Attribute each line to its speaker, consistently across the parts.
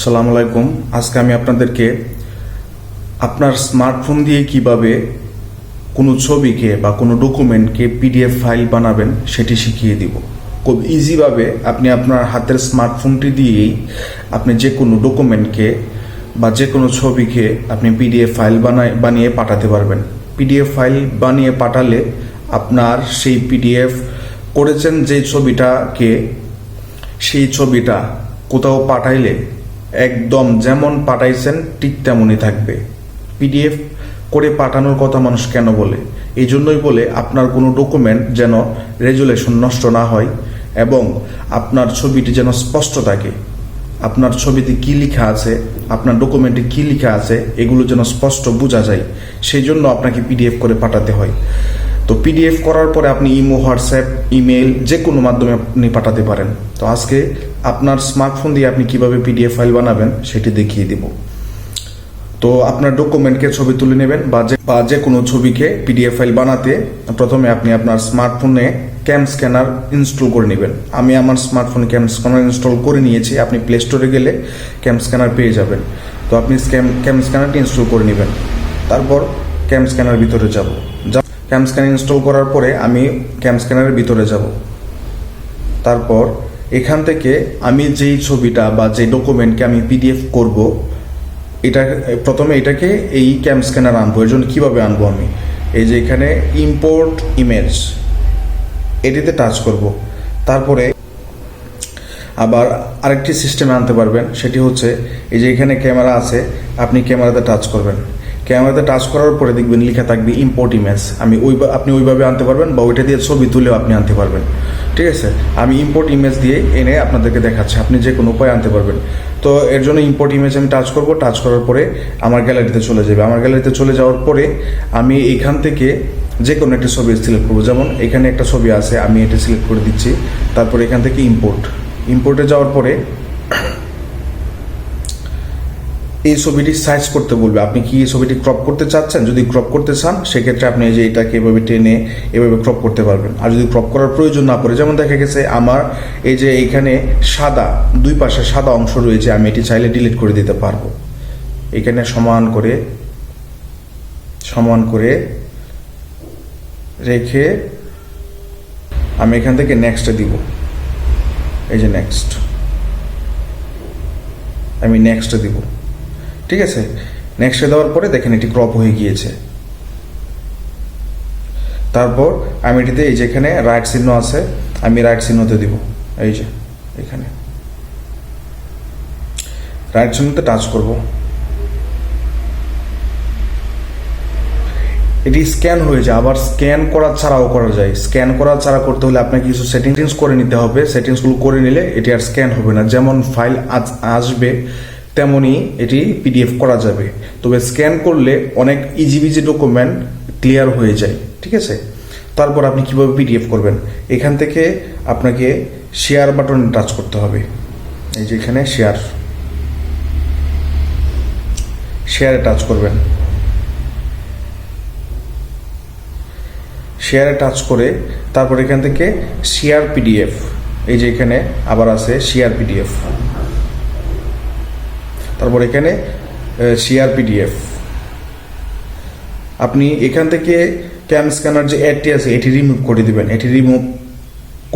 Speaker 1: সালাম আলাইকুম। আজকে আমি আপনাদেরকে আপনার স্মার্টফোন দিয়ে কীভাবে কোনো ছবিকে বা কোনো ডকুমেন্টকে পিডিএফ ফাইল বানাবেন সেটি শিখিয়ে দিব। খুব ইজিভাবে আপনি আপনার হাতের স্মার্টফোনটি দিয়েই আপনি যে কোনো ডকুমেন্টকে বা যে কোনো ছবিকে আপনি পিডিএফ ফাইল বানায়, বানিয়ে পাঠাতে পারবেন। পিডিএফ ফাইল বানিয়ে পাঠালে আপনার সেই পিডিএফ করেছেন যে ছবিটাকে, সেই ছবিটা কোথাও পাঠাইলে একদম যেমন পাঠাইছেন, ঠিক তেমনই থাকবে। পিডিএফ করে পাঠানোর কথা মানুষ কেন বলে? এই জন্যই বলে আপনার কোনো ডকুমেন্ট যেন রেজুলেশন নষ্ট না হয় এবং আপনার ছবিটি যেন স্পষ্ট থাকে। আপনার ছবিতে কি লেখা আছে, আপনার ডকুমেন্টে কি লেখা আছে, এগুলো যেন স্পষ্ট বোঝা যায়। সেই জন্য আপনাকে পিডিএফ করে পাঠাতে হয়। তো পিডিএফ করার পরে আপনি ইমো, হোয়াটসঅ্যাপ ইমেল যে কোনো মাধ্যমে আপনি পাঠাতে পারেন। তো আজকে আপনার স্মার্টফোন দিয়ে আপনি কীভাবে পিডিএফ ফাইল বানাবেন সেটি দেখিয়ে দিব। তো আপনার ডকুমেন্টকে ছবি তুলে নেবেন বা যে বা যে কোনো ছবিকে পিডিএফ ফাইল বানাতে প্রথমে আপনি আপনার স্মার্টফোনে ক্যাম স্ক্যানার ইনস্টল করে নেবেন। আমি আমার স্মার্টফোনে ক্যাম স্ক্যানার ইনস্টল করে নিয়েছি, আপনি প্লে স্টোরে গেলে ক্যাম স্ক্যানার পেয়ে যাবেন। তো আপনি স্ক্যাম, ক্যাম স্ক্যানারটি ইনস্টল করে নেবেন। তারপর ক্যাম স্ক্যানার ভিতরে যাব। ক্যাম স্ক্যানার ইনস্টল করার পরে আমি ক্যাম স্ক্যানারের ভিতরে যাব। তারপর এখান থেকে আমি যেই ছবিটা বা যে ডকুমেন্টকে আমি পিডিএফ করব, এটা, প্রথমে এটাকে এই ক্যাম স্ক্যানার আনব। এর জন্য কীভাবে আনব আমি? এই যে এখানে ইম্পোর্ট ইমেজ এটিতে টাচ করব। তারপরে আবার আরেকটি সিস্টেমে আনতে পারবেন, সেটি হচ্ছে এই যে এখানে ক্যামেরা আছে, আপনি ক্যামেরাতে টাচ করবেন। ক্যামেরাতে টাচ করার পরে দেখবেন লেখা থাকবে ইম্পোর্ট ইমেজ আমি ওই আপনি ওইভাবে আনতে পারবেন বা ওইটা দিয়ে ছবি তুলেও আপনি আনতে পারবেন। ঠিক আছে? আমি ইম্পোর্ট ইমেজ দিয়ে এনে আপনাদেরকে দেখাচ্ছি। আপনি যে কোনো উপায় আনতে পারবেন। তো এর জন্য ইম্পোর্ট ইমেজ আমি টাচ করব। টাচ করার পরে আমার গ্যালারিতে চলে যাবে। আমার গ্যালারিতে চলে যাওয়ার পরে আমি এখান থেকে যে কোনো একটা ছবি সিলেক্ট করব। যেমন এখানে একটা ছবি আছে, আমি এটা সিলেক্ট করে দিচ্ছি। তারপর এখান থেকে ইম্পোর্ট ইম্পোর্টে যাওয়ার পরে এই ছবিটি সাইজ করতে বলবে। আপনি কি এই ছবিটি ক্রপ করতে চাচ্ছেন? যদি ক্রপ করতে চান, সেক্ষেত্রে আপনি এই যে এটাকে এভাবে টেনে এভাবে ক্রপ করতে পারবেন। আর যদি ক্রপ করার প্রয়োজন না পড়ে, যেমন দেখা গেছে আমার, এই যে এইখানে সাদা, দুই পাশে সাদা অংশ রয়েছে, আমি এটি চাইলে ডিলিট করে দিতে পারব। এখানে সমান করে সমান করে রেখে আমি এখান থেকে নেক্সটে দিব। এই যে নেক্সট আমি নেক্সটে দিব। ঠিক আছে? নেক্সটে দেওয়ার পরে দেখেন এটি ক্রপ হয়ে গিয়েছে। তারপর আমি এটিতে এই যেখানে রাইট চিহ্ন আছে, আমি রাইট চিহ্নতে দিব। এই যে, এখানে। রাইট চিহ্নতে টাচ করব। এটি স্ক্যান হয়ে যায়, আবার স্ক্যান করা ছাড়াও করা যায়। স্ক্যান করা ছাড়া করতে হলে আপনাকে কিছু সেটিংস করে নিতে হবে। সেটিংসগুলো করে নিলে এটি আর স্ক্যান হবে না। যেমন ফাইল আসবে তেমনই এটি পিডিএফ করা যাবে। তবে স্ক্যান করলে অনেক ইজি বিজি ডকুমেন্ট ক্লিয়ার হয়ে যায়, ঠিক আছে? তারপর আপনি কীভাবে পিডিএফ করবেন? এখান থেকে আপনাকে শেয়ার বাটনে টাচ করতে হবে। এই যে এখানে শেয়ার শেয়ারে টাচ করবেন। শেয়ারে টাচ করে তারপর এখান থেকে শেয়ার পিডিএফ এই যে এখানে আবার আছে শেয়ার পিডিএফ তারপর এখানে শেয়ার পিডিএফ আপনি এখান থেকে ক্যাম স্ক্যানার যে অ্যাডটি আছে, এটি রিমুভ করে দিবেন। এটি রিমুভ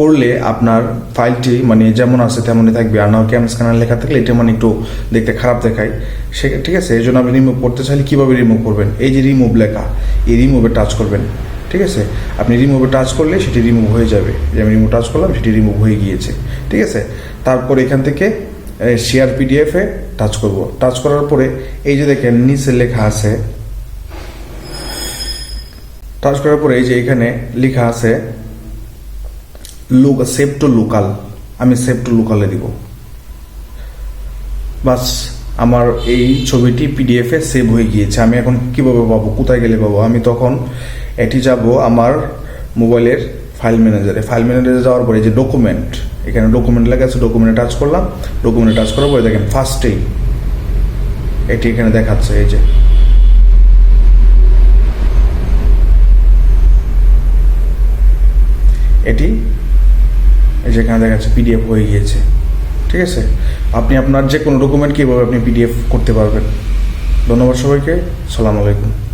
Speaker 1: করলে আপনার ফাইলটি মানে যেমন আছে তেমনই থাকবে। আর না ক্যাম স্ক্যানার লেখা থাকলে এটা মানে একটু দেখতে খারাপ দেখায়। সে, ঠিক আছে? এই জন্য আপনি রিমুভ করতে চাইলে কীভাবে রিমুভ করবেন? এই যে রিমুভ লেখা, এই রিমুভে টাচ করবেন। ঠিক আছে? আপনি রিমুভে টাচ করলে সেটি রিমুভ হয়ে যাবে। যে আমি রিমুভ টাচ করলাম, সেটি রিমুভ হয়ে গিয়েছে। ঠিক আছে? তারপর এখান থেকে শেয়ার পিডিএফে টাচ করব। টাচ করার পরে এই যে দেখেন, নিচে লেখা আছে। টাচ করার পরে এই যে এখানে লেখা আছে লোক সেভ টু লোকাল আমি সেভ টু লোকালে দিব। বাস, আমার এই ছবিটি পিডিএফে সেভ হয়ে গিয়েছে। আমি এখন কীভাবে পাবো, কোথায় গেলে পাবো? আমি তখন এটি যাব আমার মোবাইলের ফাইল ম্যানেজারে ফাইল ম্যানেজারে যাওয়ার পরে যে ডকুমেন্ট এখানে ডকুমেন্ট লেখা আছে ডকুমেন্টে টাচ করলাম। ডকুমেন্টে টাচ করার পরে দেখেন ফার্স্টেই এটি এখানে দেখাচ্ছে, এই যে। এটি, এই যেখানে দেখাচ্ছে পিডিএফ হয়ে গিয়েছে, ঠিক আছে? আপনি আপনার যে কোনো ডকুমেন্ট কীভাবে আপনি পিডিএফ করতে পারবেন। ধন্যবাদ সবাইকে, সালাম আলাইকুম।